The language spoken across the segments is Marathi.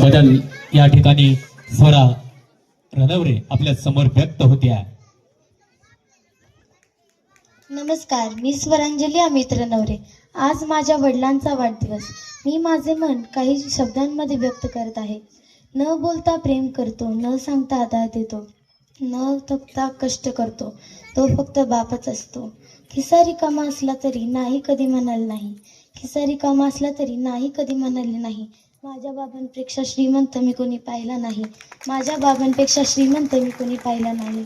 बदल या ठिकाणी स्वरा रनवरे आपल्यासमोर व्यक्त होत्या. नमस्कार मी स्वरांजली अमित नवरे आज माझ्या वडिलांचा वाढदिवस. मी माझे मन काही शब्दांमध्ये व्यक्त करत आहे. न बोलता प्रेम करतो न सांगता आधार देतो न थकता कष्ट करतो. तो फक्त बापच असतो. खिसा रिकामा असला तरी नाही कधी म्हणाल नाही. खिसा रिकामा असला तरी नाही कधी म्हणाले नाही. माझ्या बाबांपेक्षा श्रीमंत मी कोणी पाहिला नाही. माझ्या बाबांपेक्षा श्रीमंत मी कोणी पाहिला नाही.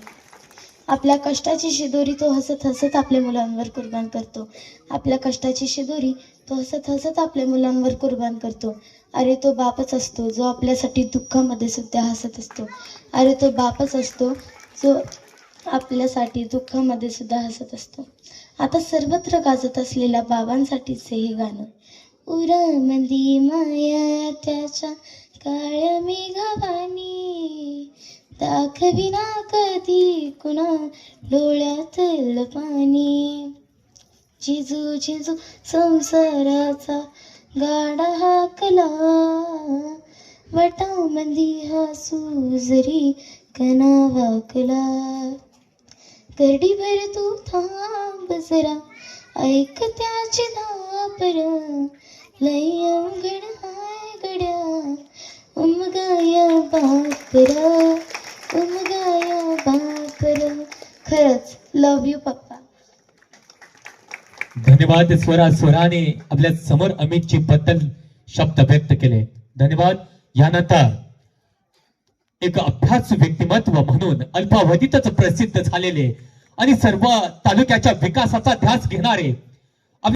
आपल्या कष्टाची शिदोरी तो हसत हसत आपल्या मुलांवर कुर्बान करतो. आपल्या कष्टाची शिदोरी तो हसत हसत आपल्या मुलांवर कुर्बान करतो. अरे तो बापच असतो जो आपल्यासाठी दुःखामध्ये सुद्धा हसत असतो. अरे तो बापच असतो जो आपल्यासाठी दुःखामध्ये सुद्धा हसत असतो. आता सर्वत्र गाजत असलेल्या बाबांसाठीच हे गाणं. उरामंदी माया त्याच्या काळ्या मेघावानी. दाखविना कधी कुणा डोळ्यातलं पाणी जिजू जिजू संसाराचा गाडा हाकला. वटामंदी हा सुजरी कना वाकला. गर्डीभर तू थांब जरा. ऐक त्याची धापर लय अवघड हाय गड्या. उमगाया बापरा उमगाया बापरा. खरंच लव यू पप्पा. धन्यवाद स्वरा स्वराने आपल्यासमोर अमितची बद्दल शब्द व्यक्त केले. धन्यवाद. यानंतर एक अभ्यास व्यक्तिमत्व म्हणून अल्पावधीतच प्रसिद्ध झालेले आणि सर्व तालुक्याच्या विकासाचा ध्यास घेणारे